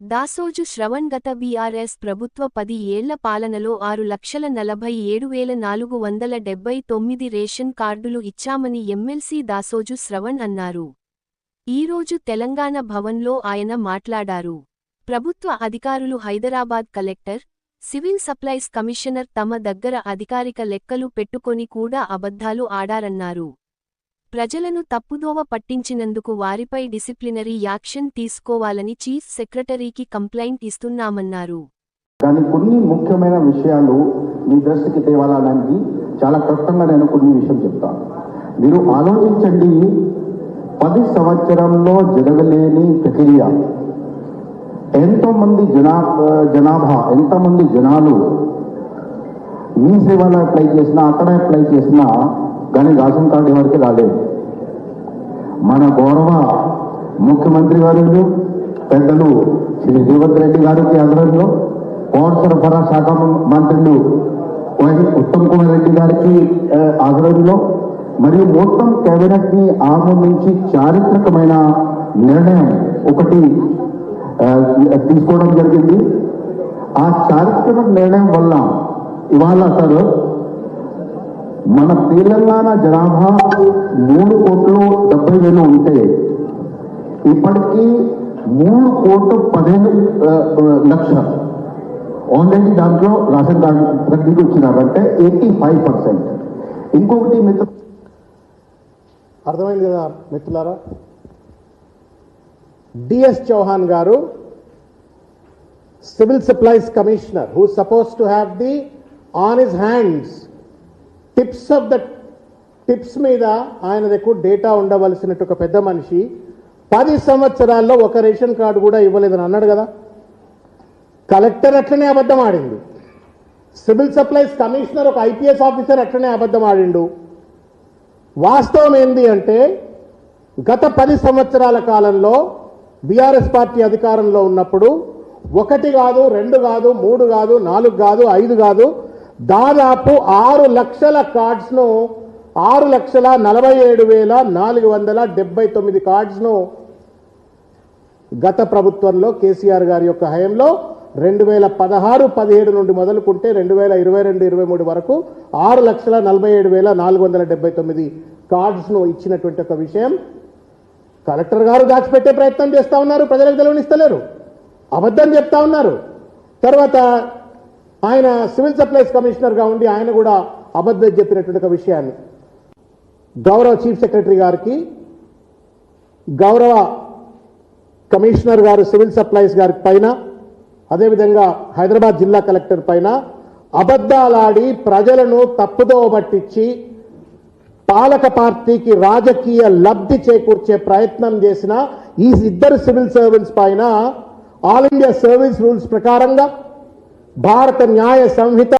దాసోజు శ్రవణ్ గత బీఆర్ఎస్ ప్రభుత్వ పది ఏళ్ళ పాలనలో ఆరు లక్షల నలభై ఏడు వేల నాలుగు వందల డెబ్బై తొమ్మిది రేషన్ కార్డులు ఇచ్చామని ఎమ్మెల్సీ దాసోజు శ్రవణ్ అన్నారు. ఈరోజు తెలంగాణ భవన్లో ఆయన మాట్లాడారు. ప్రభుత్వ అధికారులు Hyderabad collector civil supplies commissioner తమ దగ్గర అధికారిక లెక్కలు పెట్టుకొని కూడా అబద్ధాలు ఆడారన్నారు. ప్రజలను తప్పుదోవ పట్టించినందుకు వారిపై డిసిప్లినరీ యాక్షన్ తీసుకోవాలని చీఫ్ సెక్రటరీకి కంప్లైంట్ ఇస్తున్నామన్నారు. కానీ కొన్ని ముఖ్యమైన విషయాలు మీ దృష్టికి తేవాలడానికి చాలా క్లుప్తంగా నేను కొన్ని విషయం చెప్తాను. మీరు ఆలోచించండి పది సంవత్సరంలో జరగలేని ప్రక్రియ. ఎంతో మంది జనా జనాభా ఎంతమంది జనాలు మీ సేవలో అప్లై చేసినా అక్కడ అప్లై చేసినా కానీ రేషన్ కార్డు ఎవరికి రాలేదు. మన గౌరవ ముఖ్యమంత్రి గారు పెద్దలు శ్రీ రేవంత్ రెడ్డి గారికి ఆధ్వర్యంలో పౌర సరఫరా శాఖ మంత్రులు ఉత్తమ్ కుమార్ రెడ్డి గారికి ఆధ్వర్యంలో మరియు మొత్తం కేబినెట్ని ఆమోదించి చారిత్రకమైన నిర్ణయం ఒకటి తీసుకోవడం జరిగింది. ఆ చారిత్రక నిర్ణయం వల్ల ఇవాళ సార్ మన తెలంగాణ జనాభా మూడు కోట్లు డెబ్బై వేలు ఉంటే ఇప్పటికీ మూడు కోట్లు పదిహేను లక్ష ఆ, ఆల్రెడీ దాంట్లో రేషన్ కార్డు ప్రతికి వచ్చినారంటే ఎయిటీ ఫైవ్ పర్సెంట్. ఇంకొకటి మిత్ర అర్థమైంది కదా మిత్రులారా? డిఎస్ చౌహాన్ గారు civil supplies commissioner who suppose to have the on his hands tips of the tips మీద ఆయన దగ్గర డేటా ఉండవలసినట్టు ఒక పెద్ద మనిషి పది సంవత్సరాల్లో ఒక రేషన్ కార్డు కూడా ఇవ్వలేదని అన్నాడు కదా. కలెక్టర్ అట్లనే అబద్ధం ఆడింది సివిల్ సప్లైస్ కమిషనర్ ఒక ఐపీఎస్ ఆఫీసర్ అట్లనే అబద్ధం ఆడిండు. వాస్తవం ఏంది అంటే గత పది సంవత్సరాల కాలంలో బీఆర్ఎస్ పార్టీ అధికారంలో ఉన్నప్పుడు ఒకటి కాదు రెండు కాదు మూడు కాదు నాలుగు కాదు ఐదు కాదు దాదాపు ఆరు లక్షల కార్డ్స్ను ఆరు లక్షల నలభై ఏడు వేల నాలుగు వందల డెబ్బై తొమ్మిది కార్డ్స్ను గత ప్రభుత్వంలో కేసీఆర్ గారి యొక్క హయంలో రెండు వేల పదహారు పదిహేడు నుండి మొదలుకుంటే రెండు వేల ఇరవై రెండు ఇరవై మూడు వరకు ఆరు లక్షల నలభై ఏడు వేల నాలుగు వందల డెబ్బై తొమ్మిది కార్డ్స్ను ఇచ్చినటువంటి ఒక విషయం కలెక్టర్ గారు దాచిపెట్టే ప్రయత్నం చేస్తా ఉన్నారు ప్రజలకు తెలియనిస్తలేరు అబద్ధం చెప్తా ఉన్నారు. తర్వాత ఆయన సివిల్ సప్లైస్ కమిషనర్గా ఉండి ఆయన కూడా అబద్ధం చెప్పినటువంటి ఒక విషయాన్ని. గౌరవ చీఫ్ సెక్రటరీ గారికి గౌరవ కమిషనర్ గారు సివిల్ సప్లైస్ గారి పైన అదేవిధంగా హైదరాబాద్ జిల్లా కలెక్టర్ పైన అబద్ధాలాడి ప్రజలను తప్పుదోవ పట్టించి పాలక పార్టీకి రాజకీయ లబ్ధి చేకూర్చే ప్రయత్నం చేసిన ఈ ఇద్దరు సివిల్ సర్వెంట్స్ పైన ఆల్ ఇండియా సర్వీస్ రూల్స్ ప్రకారంగా भारत न्याय संहिता